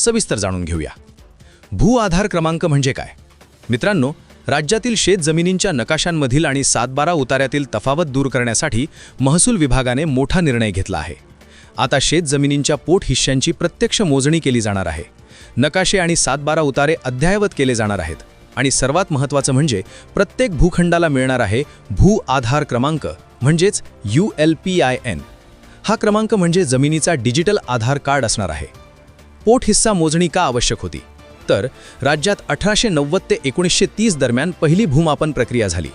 सविस्तर जाणून घेऊया. भू आधार क्रमांक म्हणजे काय? मित्रांनो राज्यातील शेत जमिनींच्या नकाशांमधील आणि सातबारा उताऱ्यातील तफावत दूर करण्यासाठी महसूल विभागाने मोठा निर्णय घेतला आहे. आता शेत जमिनींच्या पोट हिश्श्यांची प्रत्यक्ष मोजणी केली जाणार आहे. नकाशे आणि सातबारा उतारे अद्ययावत केले जाणार आहेत. आणि सर्वात महत्त्वाचं म्हणजे प्रत्येक भूखंडाला मिळणार आहे भू आधार क्रमांक म्हणजेच U L P I N. हा क्रमांक म्हणजे जमिनीचा डिजिटल आधार कार्ड असणार आहे. पोट हिस्सा मोजणी का आवश्यक होती? तर राज्यात अठराशे नव्वद ते एकोणीसशे तीस दरम्यान पहिली भूमापन प्रक्रिया झाली.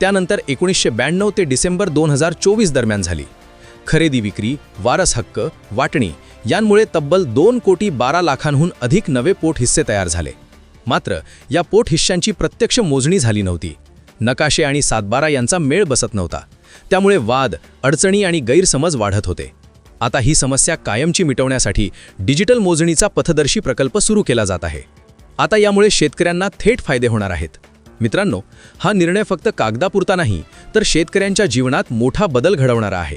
त्यानंतर एकोणीसशे ब्याण्णव ते डिसेंबर दोन हजार चोवीस दरम्यान झाली. खरेदी विक्री वारस हक्क वाटणी यांमुळे तब्बल दोन कोटी बारा लाखांहून अधिक नवे पोट हिस्से तयार झाले. मात्र या पोट हिश्श्यांची प्रत्यक्ष मोजणी झाली नव्हती. नकाशे आणि सातबारा यांचा मेळ बसत नव्हता. त्यामुळे वाद अडचणी आणि गैरसमज वाढत होते. आता ही समस्या कायमची मिटवण्यासाठी डिजिटल मोजणीचा पथदर्शी प्रकल्प सुरू केला जात आहे. आता यामुळे शेतकऱ्यांना थेट फायदे होणार आहेत. मित्रांनो हा निर्णय फक्त कागदापुरता नाही तर शेतकऱ्यांच्या जीवनात मोठा बदल घडवणारा आहे.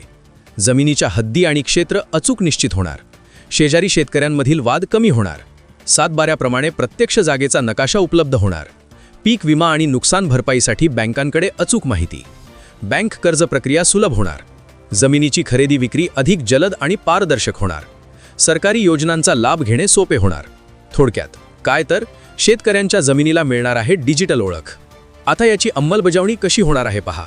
जमिनीच्या हद्दी आणि क्षेत्र अचूक निश्चित होणार. शेजारी शेतकऱ्यांमधील वाद कमी होणार. सातबाऱ्याप्रमाणे प्रत्यक्ष जागेचा नकाशा उपलब्ध होणार. पीक विमा आणि नुकसान भरपाईसाठी बँकांकडे अचूक माहिती. बँक कर्ज प्रक्रिया सुलभ होणार. जमिनीची खरेदी विक्री अधिक जलद आणि पारदर्शक होणार. सरकारी योजनांचा लाभ घेणे सोपे होणार. थोडक्यात काय तर शेतकऱ्यांच्या जमिनीला मिळणार आहे डिजिटल ओळख. आता याची अंमलबजावणी कशी होणार आहे पहा.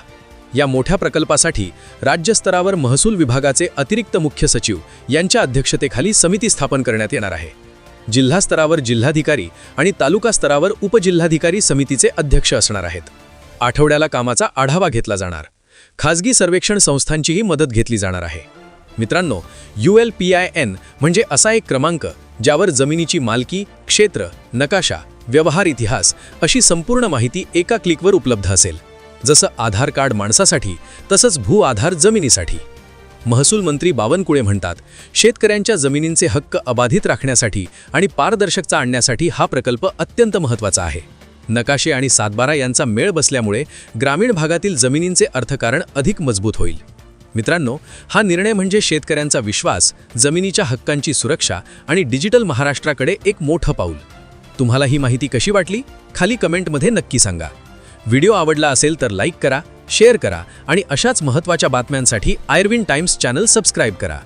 या मोठ्या प्रकल्पासाठी राज्यस्तरावर महसूल विभागाचे अतिरिक्त मुख्य सचिव यांच्या अध्यक्षतेखाली समिती स्थापन करण्यात येणार आहे. जिल्हा स्तरावर जिल्हाधिकारी आणि तालुका स्तरावर उपजिल्हाधिकारी समितीचे अध्यक्ष असणार आहेत. आठवड्याला कामाचा आढावा घेतला जाणार. खाजगी सर्वेक्षण संस्थांचीही मदत घेतली जाणार आहे. मित्रांनो U L P I N म्हणजे असा एक क्रमांक ज्यावर जमिनीची मालकी क्षेत्र नकाशा व्यवहार इतिहास अशी संपूर्ण माहिती एका क्लिकवर उपलब्ध असेल. जसं आधार कार्ड माणसासाठी तसंच भू आधार जमिनीसाठी. महसूल मंत्री बावनकुळे म्हणतात शेतकऱ्यांच्या जमिनींचे हक्क अबाधित राखण्यासाठी आणि पारदर्शकता आणण्यासाठी हा प्रकल्प अत्यंत महत्त्वाचा आहे. नकाशे आणि सातबारा यांचा मेळ बसल्यामुळे ग्रामीण भागातील जमिनींचे अर्थकारण अधिक मजबूत होईल. मित्रांनो हा निर्णय म्हणजे शेतकऱ्यांचा विश्वास जमिनीच्या हक्कांची सुरक्षा आणि डिजिटल महाराष्ट्राकडे एक मोठं पाऊल. तुम्हाला ही माहिती कशी वाटली? खाली कमेंटमध्ये नक्की सांगा. व्हिडिओ आवडला असेल तर लाईक करा शेअर करा आणि अशाच महत्त्वाच्या बातम्यांसाठी आयर्विन टाइम्स चॅनल सबस्क्राईब करा.